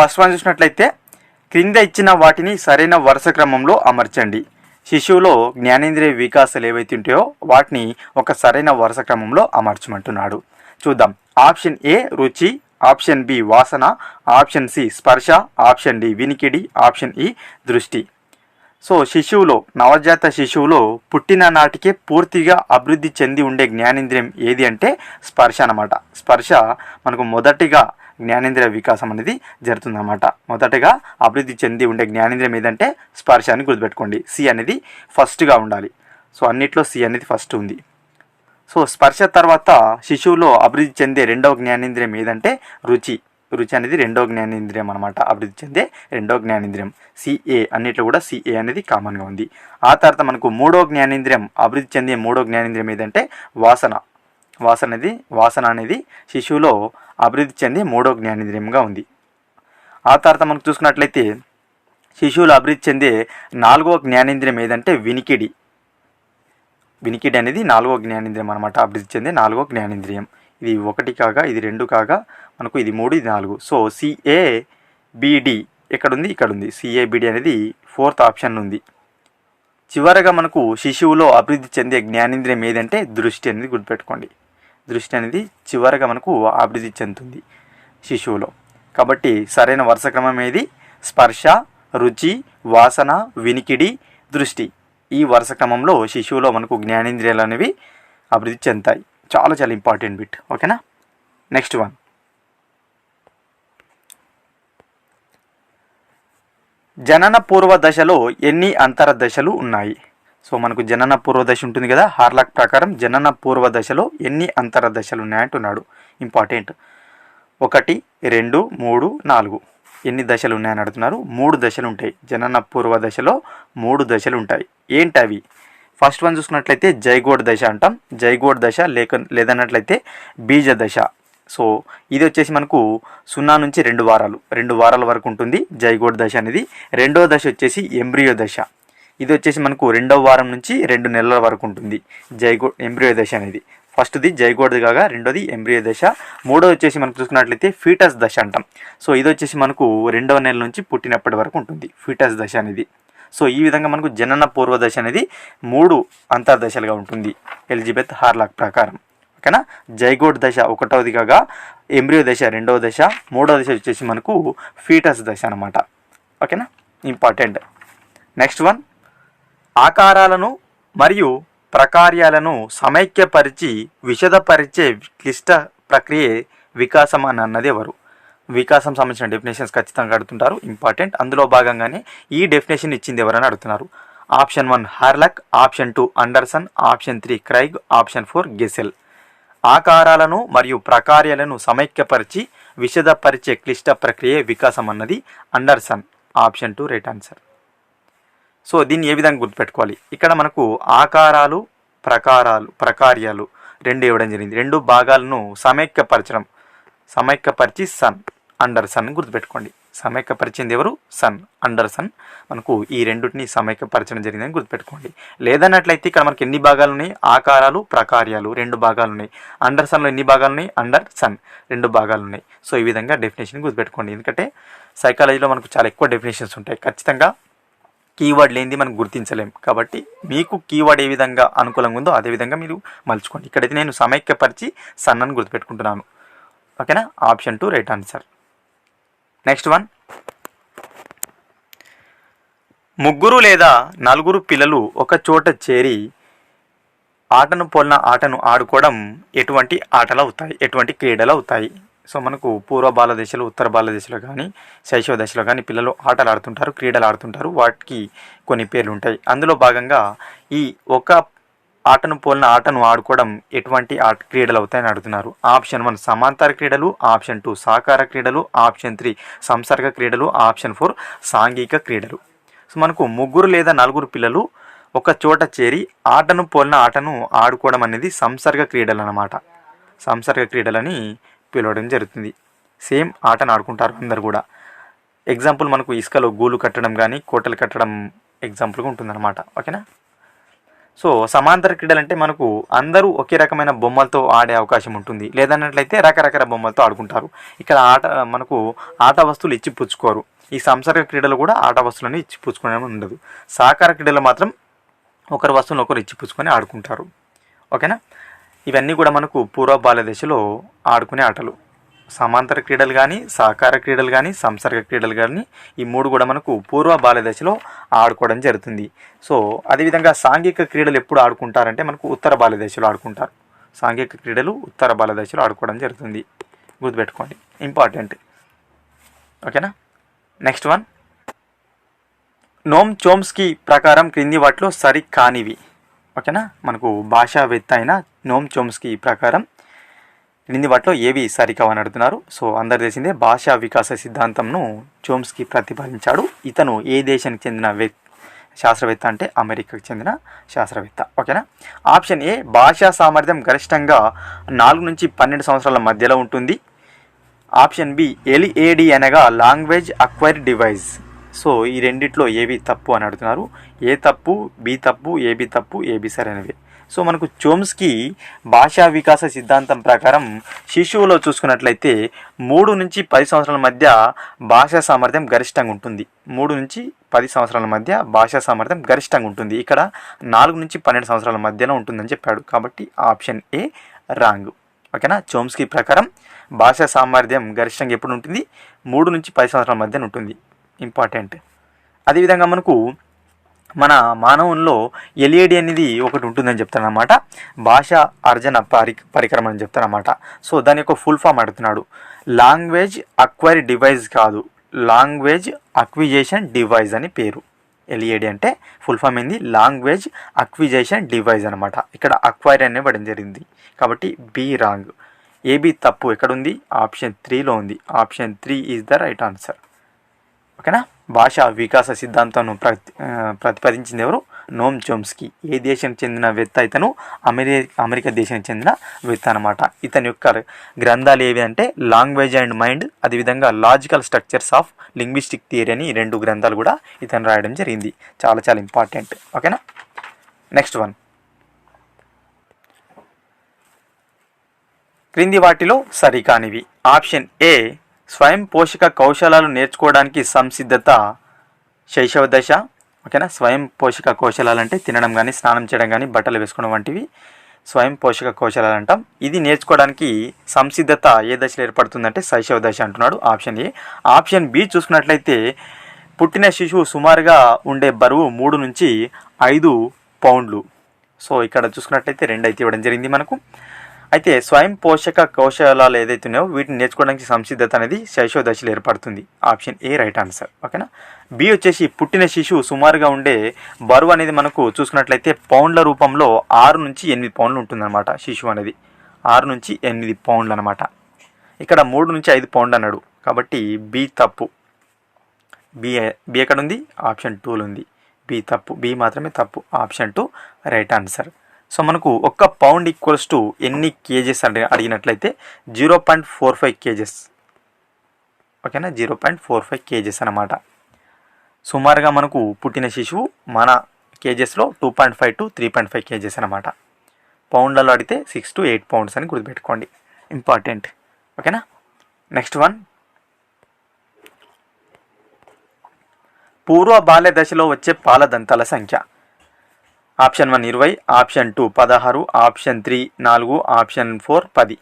First one చూసినట్లయితే క్రింద ఇచ్చిన వాటిని సరైన వరుస క్రమంలో అమర్చండి. శిశువులో జ్ఞానేంద్రియ వికాసాలు ఏవైతే ఉంటాయో వాటిని ఒక సరైన వరుస క్రమంలో అమర్చమంటున్నాడు. చూద్దాం. ఆప్షన్ ఏ రుచి. ఆప్షన్ బి వాసన. ఆప్షన్ సి స్పర్శ. ఆప్షన్ డి వినికిడి. ఆప్షన్ ఈ దృష్టి. సో శిశువులో నవజాత శిశువులో పుట్టిన నాటికే పూర్తిగా అభివృద్ధి చెంది ఉండే జ్ఞానేంద్రియం ఏది అంటే స్పర్శ అన్నమాట. స్పర్శ మనకు మొదటిగా జ్ఞానేంద్రియ వికాసం అనేది జరుగుతుందన్నమాట. మొదటగా అభివృద్ధి చెంది ఉండే జ్ఞానేంద్రియం ఏదంటే స్పర్శ అని గుర్తుపెట్టుకోండి. సి అనేది ఫస్ట్గా ఉండాలి. సో అన్నిట్లో సి అనేది ఫస్ట్ ఉంది. సో స్పర్శ తర్వాత శిశువులో అభివృద్ధి చెందే రెండవ జ్ఞానేంద్రియం ఏదంటే రుచి. రుచి అనేది రెండో జ్ఞానేంద్రియం అనమాట అభివృద్ధి చెందే రెండో జ్ఞానేంద్రియం. సిఏ అన్నిట్లో కూడా సిఏ అనేది కామన్గా ఉంది. ఆ తర్వాత మనకు మూడో జ్ఞానేంద్రియం అభివృద్ధి చెందే మూడో జ్ఞానేంద్రియం ఏదంటే వాసన. వాసన అనేది వాసన అనేది శిశువులో అభివృద్ధి చెందే మూడో జ్ఞానేంద్రియంగా ఉంది. ఆ తర్వాత మనకు చూసుకున్నట్లయితే శిశువులు అభివృద్ధి చెందే నాలుగో జ్ఞానేంద్రియం ఏదంటే వినికిడి. వినికిడి అనేది నాలుగో జ్ఞానేంద్రియం అనమాట అభివృద్ధి చెందే నాలుగో జ్ఞానేంద్రియం. ఇది ఒకటి కాగా ఇది రెండు కాగా మనకు ఇది మూడు ఇది నాలుగు. సో సిఏబిడి ఎక్కడుంది? ఉంది ఇక్కడ ఉంది సిఏబిడి అనేది ఫోర్త్ ఆప్షన్ ఉంది. చివరగా మనకు శిశువులో అభివృద్ధి చెందే జ్ఞానేంద్రియం ఏదంటే దృష్టి అనేది గుర్తుపెట్టుకోండి. దృష్టి అనేది చివరగా మనకు అభివృద్ధి చెందుతుంది శిశువులో. కాబట్టి సరైన వరుస క్రమం ఏది? స్పర్శ రుచి వాసన వినికిడి దృష్టి. ఈ వరుస క్రమంలో శిశువులో మనకు జ్ఞానేంద్రియాలు అనేవి అభివృద్ధి చెందుతాయి. చాలా చాలా ఇంపార్టెంట్ బిట్ ఓకేనా నెక్స్ట్ వన్ జనన పూర్వ దశలో ఎన్ని అంతర దశలు ఉన్నాయి? సో మనకు జనన పూర్వ దశ ఉంటుంది కదా హార్లాక్ ప్రకారం జనన పూర్వ దశలో ఎన్ని అంతర దశలు ఉన్నాయంటున్నాడు ఇంపార్టెంట్ ఒకటి రెండు మూడు నాలుగు. ఎన్ని దశలు ఉన్నాయని అడుగుతున్నారు? మూడు దశలు ఉంటాయి. జనన పూర్వ దశలో మూడు దశలు ఉంటాయి. ఏంటి అవి ఫస్ట్ వన్ చూసుకున్నట్లయితే జైగోడ్ దశ అంటాం. జైగోడ్ దశ లేక లేదన్నట్లయితే బీజ దశ. సో ఇది వచ్చేసి మనకు సున్నా నుంచి రెండు వారాలు. రెండు వారాల వరకు ఉంటుంది జైగోడ్ దశ అనేది. రెండో దశ వచ్చేసి ఎంబ్రియో దశ. ఇది వచ్చేసి మనకు రెండవ వారం నుంచి రెండు నెలల వరకు ఉంటుంది జైగో ఎంబ్రియో దశ అనేది. ఫస్ట్ది జైగోడ్ది కాగా రెండోది ఎంబ్రియో దశ. మూడోది వచ్చేసి మనకు చూసుకున్నట్లయితే ఫీటస్ దశ అంటాం. సో ఇది వచ్చేసి మనకు రెండవ నెల నుంచి పుట్టినప్పటి వరకు ఉంటుంది ఫీటస్ దశ అనేది. సో ఈ విధంగా మనకు జనన పూర్వ దశ అనేది మూడు అంతర్దశలుగా ఉంటుంది. ఎలిజబెత్ హార్లాక్ ప్రకారం. ఓకేనా? జైగోడ్ దశ ఒకటవది కాగా ఎంబ్రియో దశ రెండవ దశ మూడవ దశ వచ్చేసి మనకు ఫీటస్ దశ అనమాట ఓకేనా? ఇంపార్టెంట్. నెక్స్ట్ వన్ ఆకారాలను మరియు ప్రకార్యాలను సమైక్యపరిచి విశదపరిచే క్లిష్ట ప్రక్రియే వికాసం అని అన్నది ఎవరు? వికాసం సంబంధించిన డెఫినేషన్స్ ఖచ్చితంగా అడుగుతుంటారు. ఇంపార్టెంట్ అందులో భాగంగానే ఈ డెఫినేషన్ ఇచ్చింది ఎవరని అడుగుతున్నారు? Option one Hurlock option two Anderson option three Craig option four Gesell ఆకారాలను మరియు ప్రకార్యాలను సమైక్యపరిచి విశదపరిచే క్లిష్ట ప్రక్రియ వికాసం అన్నది Anderson option two right answer so దీన్ని ఏ విధంగా గుర్తుపెట్టుకోవాలి? ఇక్కడ మనకు ఆకారాలు ప్రకారాలు ప్రకార్యాలు రెండు ఇవ్వడం జరిగింది. రెండు భాగాలను సమైక్యపరచడం సమైక్యపరిచి సన్. అండర్ సన్ గుర్తుపెట్టుకోండి. సమైక్యపరిచింది ఎవరు? సన్. అండర్ సన్ మనకు ఈ రెండింటిని సమైక్యపరచడం జరిగిందని గుర్తుపెట్టుకోండి. లేదన్నట్లయితే ఇక్కడ మనకి ఎన్ని భాగాలు ఉన్నాయి ఆకారాలు ప్రకార్యాలు రెండు భాగాలు ఉన్నాయి అండర్ సన్లో ఎన్ని భాగాలు ఉన్నాయి అండర్ సన్ రెండు భాగాలు ఉన్నాయి సో ఈ విధంగా డెఫినేషన్ గుర్తుపెట్టుకోండి. ఎందుకంటే సైకాలజీలో మనకు చాలా ఎక్కువ డెఫినేషన్స్ ఉంటాయి. ఖచ్చితంగా కీవర్డ్ లేనిది మనం గుర్తించలేం. కాబట్టి మీకు కీవర్డ్ ఏ విధంగా అనుకూలంగా ఉందో అదే విధంగా మీరు మలుచుకోండి. ఇక్కడైతే నేను సమైక్యపరిచి సన్నని గుర్తుపెట్టుకుంటున్నాను. ఓకేనా? Option two right answer next one ముగ్గురు లేదా నలుగురు పిల్లలు ఒక చోట చేరి ఆటను పోలిన ఆటను ఆడుకోవడం ఎటువంటి ఆటలు అవుతాయి? ఎటువంటి క్రీడలు అవుతాయి? సో మనకు పూర్వ బాల దశలో ఉత్తర బాల దశలో కానీ శైశవ దశలో కానీ పిల్లలు ఆటలు ఆడుతుంటారు క్రీడలు ఆడుతుంటారు. వాటికి కొన్ని పేర్లు ఉంటాయి. అందులో భాగంగా ఈ ఒక ఆటను పోలిన ఆటను ఆడుకోవడం ఎటువంటి ఆట క్రీడలు అవుతాయని అడుగుతున్నారు. ఆప్షన్ వన్ సమాంతర క్రీడలు ఆప్షన్ టూ సాకార క్రీడలు ఆప్షన్ త్రీ సంసర్గ క్రీడలు ఆప్షన్ ఫోర్ సాంఘిక క్రీడలు. సో మనకు ముగ్గురు లేదా నలుగురు పిల్లలు ఒక చోట చేరి ఆటను పోలిన ఆటను ఆడుకోవడం అనేది సంసర్గ క్రీడలు అన్నమాట సంసర్గ క్రీడలని పిలవడం జరుగుతుంది. సేమ్ ఆటను ఆడుకుంటారు అందరు కూడా. ఎగ్జాంపుల్ మనకు ఇసుకలో గూలు కట్టడం కానీ కోటలు కట్టడం ఎగ్జాంపుల్గా ఉంటుందన్నమాట. ఓకేనా? సో సమాంతర క్రీడలు అంటే మనకు అందరూ ఒకే రకమైన బొమ్మలతో ఆడే అవకాశం ఉంటుంది. లేదన్నట్లయితే రకరకాల బొమ్మలతో ఆడుకుంటారు. ఇక్కడ ఆట మనకు ఆట వస్తువులు ఇచ్చి పుచ్చుకోరు. ఈ సంసర్గ క్రీడలు కూడా ఆట వస్తువులను ఇచ్చి పుచ్చుకునే ఉండదు. సహకార క్రీడలు మాత్రం ఒకరి వస్తువులను ఒకరు ఇచ్చి పుచ్చుకొని ఆడుకుంటారు. ఓకేనా? ఇవన్నీ కూడా మనకు పూర్వ బాల్య దశలో ఆడుకునే ఆటలు. సమాంతర క్రీడలు కానీ సహకార క్రీడలు కానీ సంసర్గ క్రీడలు కానీ ఈ మూడు కూడా మనకు పూర్వ బాల్య దశలో ఆడుకోవడం జరుగుతుంది. సో అదేవిధంగా సాంఘిక క్రీడలు ఎప్పుడు ఆడుకుంటారంటే మనకు ఉత్తర బాల్య దశలో ఆడుకుంటారు. సాంఘిక క్రీడలు ఉత్తర బాల్య దశలో ఆడుకోవడం జరుగుతుంది. గుర్తుపెట్టుకోండి. ఇంపార్టెంట్. ఓకేనా? Next one. నోమ్ చోమ్స్కి ప్రకారం క్రింది వాటిలో సరి కానివి. ఓకేనా? మనకు భాషావేత్త అయిన నోమ్ చోమ్స్కి ప్రకారం క్రింది వాటిలో ఏవి సరికావని అడుగుతున్నారు. సో అందరు తెలిసిందే భాషా వికాస సిద్ధాంతంను జోమ్స్కి ప్రతిపాదించాడు. ఇతను ఏ దేశానికి చెందిన వ్యక్ శాస్త్రవేత్త అంటే అమెరికాకు చెందిన శాస్త్రవేత్త. ఓకేనా? ఆప్షన్ ఏ భాషా సామర్థ్యం గరిష్టంగా నాలుగు నుంచి పన్నెండు సంవత్సరాల మధ్యలో ఉంటుంది. ఆప్షన్ బి ఎల్ఏడి అనగా లాంగ్వేజ్ అక్వైర్ డివైజ్. సో ఈ రెండిట్లో ఏవి తప్పు అని అడుగుతున్నారు. ఏ తప్పు బి తప్పు ఏబి తప్పు ఏబి సరైనవి. సో మనకు చోమ్స్కి భాషా వికాస సిద్ధాంతం ప్రకారం శిశువులో చూసుకున్నట్లయితే మూడు నుంచి పది సంవత్సరాల మధ్య భాషా సామర్థ్యం గరిష్టంగా ఉంటుంది. మూడు నుంచి పది సంవత్సరాల మధ్య భాషా సామర్థ్యం గరిష్టంగా ఉంటుంది. ఇక్కడ నాలుగు నుంచి పన్నెండు సంవత్సరాల మధ్యలో ఉంటుందని చెప్పాడు. కాబట్టి ఆప్షన్ ఏ రాంగ్. ఓకేనా? చోమ్స్కి ప్రకారం భాషా సామర్థ్యం గరిష్టంగా ఎప్పుడు ఉంటుంది? మూడు నుంచి పది సంవత్సరాల మధ్యన ఉంటుంది. ఇంపార్టెంట్. అదేవిధంగా మనకు మన మానవుల్లో ఎల్ఈడి అనేది ఒకటి ఉంటుందని చెప్తానమాట భాష అర్జన పరి పరికరం అని చెప్తానమాట సో దాని యొక్క ఫుల్ ఫామ్ అడుగుతున్నాడు. లాంగ్వేజ్ అక్వైరీ డివైస్ కాదు. లాంగ్వేజ్ అక్విజేషన్ డివైస్ అని పేరు. ఎల్ఈడి అంటే ఫుల్ ఫామ్ ఏంది? లాంగ్వేజ్ అక్విజేషన్ డివైస్ అనమాట ఇక్కడ అక్వైర్ అనే పడడం జరిగింది. కాబట్టి బి రాంగ్. ఏబి తప్పు ఎక్కడుంది? ఆప్షన్ త్రీలో ఉంది. Option three is the right answer. ఓకేనా? భాషా వికాస సిద్ధాంతాన్ని ప్రతి ప్రతిపాదించింది ఎవరు? నోమ్ చోమ్స్కి ఏ దేశానికి చెందిన వ్యక్త ఇతను? అమెరి అమెరికా దేశానికి చెందిన వ్యక్త అనమాట ఇతని యొక్క గ్రంథాలు ఏవి అంటే లాంగ్వేజ్ అండ్ మైండ్ అదేవిధంగా logical structures of linguistic theory అని రెండు గ్రంథాలు కూడా ఇతను రాయడం జరిగింది. చాలా చాలా ఇంపార్టెంట్. ఓకేనా? Next one. క్రింది వాటిలో సరికానివి ఆప్షన్ ఏ స్వయం పోషక కౌశలాలు నేర్చుకోవడానికి సంసిద్ధత శైశవ దశ ఓకేనా? స్వయం పోషక కౌశలాలు అంటే తినడం కానీ స్నానం చేయడం కానీ బట్టలు వేసుకోవడం వంటివి స్వయం పోషక కౌశలాలు అంటాం ఇది నేర్చుకోవడానికి సంసిద్ధత ఏ దశలో ఏర్పడుతుందంటే శైశవ దశ అంటున్నాడు ఆప్షన్ ఏ. ఆప్షన్ బి చూసుకున్నట్లయితే పుట్టిన శిశువు సుమారుగా ఉండే బరువు మూడు నుంచి ఐదు పౌండ్లు. సో ఇక్కడ చూసుకున్నట్లయితే రెండు అయితే ఇవ్వడం జరిగింది మనకు. అయితే స్వయం పోషక కౌశలాలు ఏదైతే ఉన్నాయో వీటిని నేర్చుకోవడానికి సంసిద్ధత అనేది శైశవ దశలో ఏర్పడుతుంది. Option A right answer. ఓకేనా? బి వచ్చేసి పుట్టిన శిశువు సుమారుగా ఉండే బరువు అనేది మనకు చూసుకున్నట్లయితే పౌండ్ల రూపంలో ఆరు నుంచి ఎనిమిది పౌండ్లు ఉంటుందన్నమాట శిశువు అనేది. ఆరు నుంచి ఎనిమిది పౌండ్లు అనమాట ఇక్కడ మూడు నుంచి ఐదు పౌండ్లు అన్నాడు. కాబట్టి బి తప్పు. బి బి ఎక్కడ ఉంది? ఆప్షన్ టూలో ఉంది. బి తప్పు. బి మాత్రమే తప్పు. Option two right answer. So మనకు ఒక్క పౌండ్ ఈక్వల్స్ టు ఎన్ని కేజెస్ అంటే అడిగినట్లయితే zero point four five kgs. ఓకేనా? Zero point four five kgs అనమాట సుమారుగా మనకు పుట్టిన శిశువు మన కేజెస్లో two point five to three point five kgs అనమాట పౌండ్లలో అడిగితే సిక్స్ టు ఎయిట్ పౌండ్స్ అని గుర్తుపెట్టుకోండి. ఇంపార్టెంట్. ఓకేనా? Next one. పూర్వ బాల్య దశలో వచ్చే పాల దంతాల సంఖ్య. ఆప్షన్ వన్ ఇరవై ఆప్షన్ టూ పదహారు ఆప్షన్ త్రీ నాలుగు ఆప్షన్ ఫోర్ పది.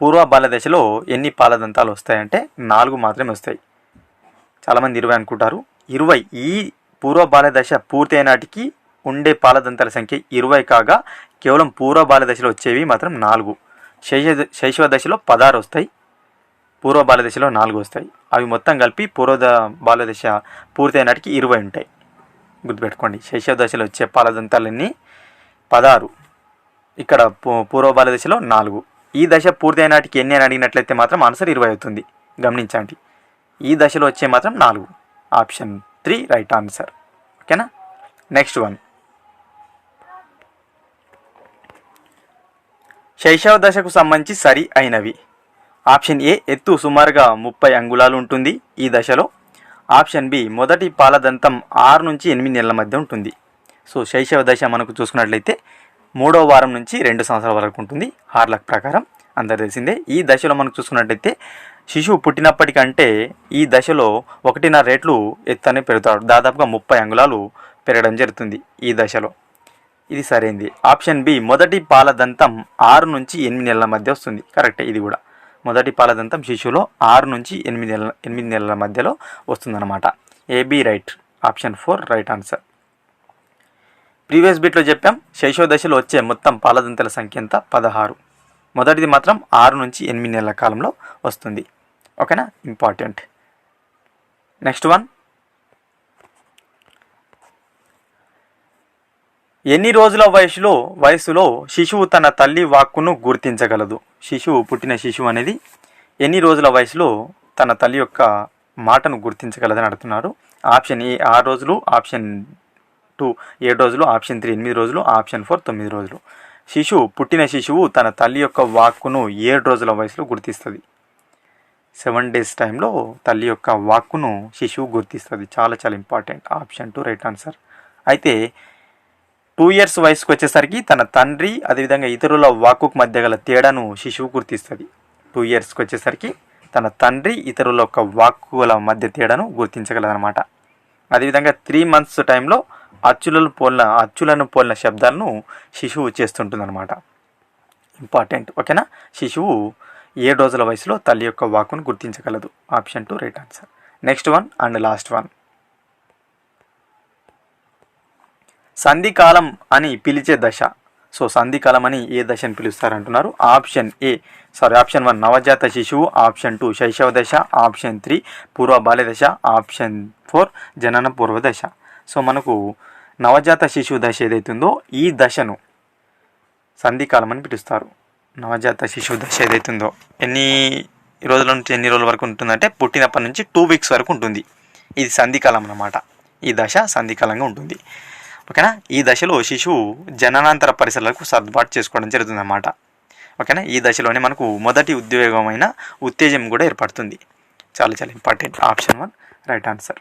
పూర్వ బాల దశలో ఎన్ని పాలదంతాలు వస్తాయంటే నాలుగు మాత్రమే వస్తాయి. చాలామంది ఇరవై అనుకుంటారు. ఇరవై ఈ పూర్వ బాల దశ పూర్తయినాటికి ఉండే పాలదంతాల సంఖ్య ఇరవై కాగా కేవలం పూర్వ బాల దశలో వచ్చేవి మాత్రం నాలుగు. శైశ శైశవ దశలో పదహారు వస్తాయి. పూర్వ బాల దశలో నాలుగు వస్తాయి. అవి మొత్తం కలిపి పూర్వ బాల దశ పూర్తయినాటికి ఇరవై ఉంటాయి. గుర్తుపెట్టుకోండి. శైశవ దశలో వచ్చే పాలదంతాలన్నీ పదహారు. ఇక్కడ పూ- పూర్వ బాల దశలో నాలుగు. ఈ దశ పూర్తయిన నాటికి ఎన్ని అని అడిగినట్లయితే మాత్రం ఆన్సర్ ఇరవై అవుతుంది. గమనించండి. ఈ దశలో వచ్చే మాత్రం నాలుగు. Option three right answer. ఓకేనా? Next one. శైశవ దశకు సంబంధించి సరి అయినవి. ఆప్షన్ ఏ ఎత్తు సుమారుగా ముప్పై అంగుళాలు ఉంటుంది. ఈ దశలో ఆప్షన్ బి మొదటి పాలదంతం ఆరు నుంచి ఎనిమిది నెలల మధ్య ఉంటుంది. సో శైశవ దశ మనకు చూసుకున్నట్లయితే మూడో వారం నుంచి రెండు సంవత్సరాల వరకు ఉంటుంది. హార్లక్ ప్రకారం అందరు తెలిసిందే. ఈ దశలో మనకు చూసుకున్నట్లయితే శిశువు పుట్టినప్పటికంటే ఈ దశలో ఒకటిన్నర రేట్లు ఎత్తనే పెరుగుతాడు దాదాపుగా ముప్పై అంగుళాలు పెరగడం జరుగుతుంది ఈ దశలో. ఇది సరైంది. ఆప్షన్ బి మొదటి పాలదంతం ఆరు నుంచి ఎనిమిది నెలల మధ్య వస్తుంది. కరెక్టే ఇది కూడా. మొదటి పాలదంతం శిశువులో ఆరు నుంచి ఎనిమిది నెలల ఎనిమిది నెలల మధ్యలో వస్తుందన్నమాట. AB right option four right answer previous బిట్లో చెప్పాం శైశవ దశలో వచ్చే మొత్తం పాలదంతల సంఖ్య ఎంత? పదహారు. మొదటిది మాత్రం ఆరు నుంచి ఎనిమిది నెలల కాలంలో వస్తుంది. ఓకేనా? ఇంపార్టెంట్ నెక్స్ట్ వన్ ఎన్ని రోజుల వయసులో వయసులో శిశువు తన తల్లి వాక్కును గుర్తించగలదు? శిశువు పుట్టిన శిశువు అనేది ఎన్ని రోజుల వయసులో తన తల్లి యొక్క మాటను గుర్తించగలదని అడుగుతున్నారు. ఆప్షన్ ఏ ఆరు రోజులు ఆప్షన్ టూ ఏడు రోజులు ఆప్షన్ త్రీ ఎనిమిది రోజులు ఆప్షన్ ఫోర్ తొమ్మిది రోజులు. శిశువు పుట్టిన శిశువు తన తల్లి యొక్క వాక్కును ఏడు రోజుల వయసులో గుర్తిస్తుంది. సెవెన్ డేస్ టైంలో తల్లి యొక్క వాక్కును శిశువు గుర్తిస్తుంది. చాలా చాలా important option two right answer. అయితే టూ ఇయర్స్ వయసుకు వచ్చేసరికి తన తండ్రి అదేవిధంగా ఇతరుల వాక్కుకు మధ్య గల తేడాను శిశువు గుర్తిస్తుంది. టూ ఇయర్స్కి వచ్చేసరికి తన తండ్రి ఇతరుల యొక్క వాక్కుల మధ్య తేడాను గుర్తించగలదనమాట అదేవిధంగా త్రీ మంత్స్ టైంలో అచ్చులను పోలిన అచ్చులను పోలిన శబ్దాలను శిశువు చేస్తుంటుందన్నమాట. ఇంపార్టెంట్ ఓకేనా? శిశువు ఏడు రోజుల వయసులో తల్లి యొక్క వాక్కును గుర్తించగలదు? Option two right answer. Next one and last one. సంధికాలం అని పిలిచే దశ. సో సంధికాలం అని ఏ దశని పిలుస్తారు అంటున్నారు option A sorry option one నవజాత శిశువు ఆప్షన్ టూ శైశవ దశ ఆప్షన్ త్రీ పూర్వ బాల్య దశ ఆప్షన్ ఫోర్ జనన పూర్వ దశ. సో మనకు నవజాత శిశువు దశ ఏదైతుందో ఈ దశను సంధికాలం అని పిలుస్తారు. నవజాత శిశువు దశ ఏదైతుందో ఎన్ని రోజుల నుంచి ఎన్ని రోజుల వరకు ఉంటుందంటే పుట్టినప్పటి నుంచి టూ వీక్స్ వరకు ఉంటుంది. ఇది సంధికాలం అన్నమాట. ఈ దశ సంధికాలంగా ఉంటుంది. ఓకేనా? ఈ దశలో శిశువు జననాంతర పరిసరాలకు సర్దుబాటు చేసుకోవడం జరుగుతుందన్నమాట. ఓకేనా? ఈ దశలోనే మనకు మొదటి ఉద్యోగమైన ఉత్తేజం కూడా ఏర్పడుతుంది. చాలా చాలా important option one right answer.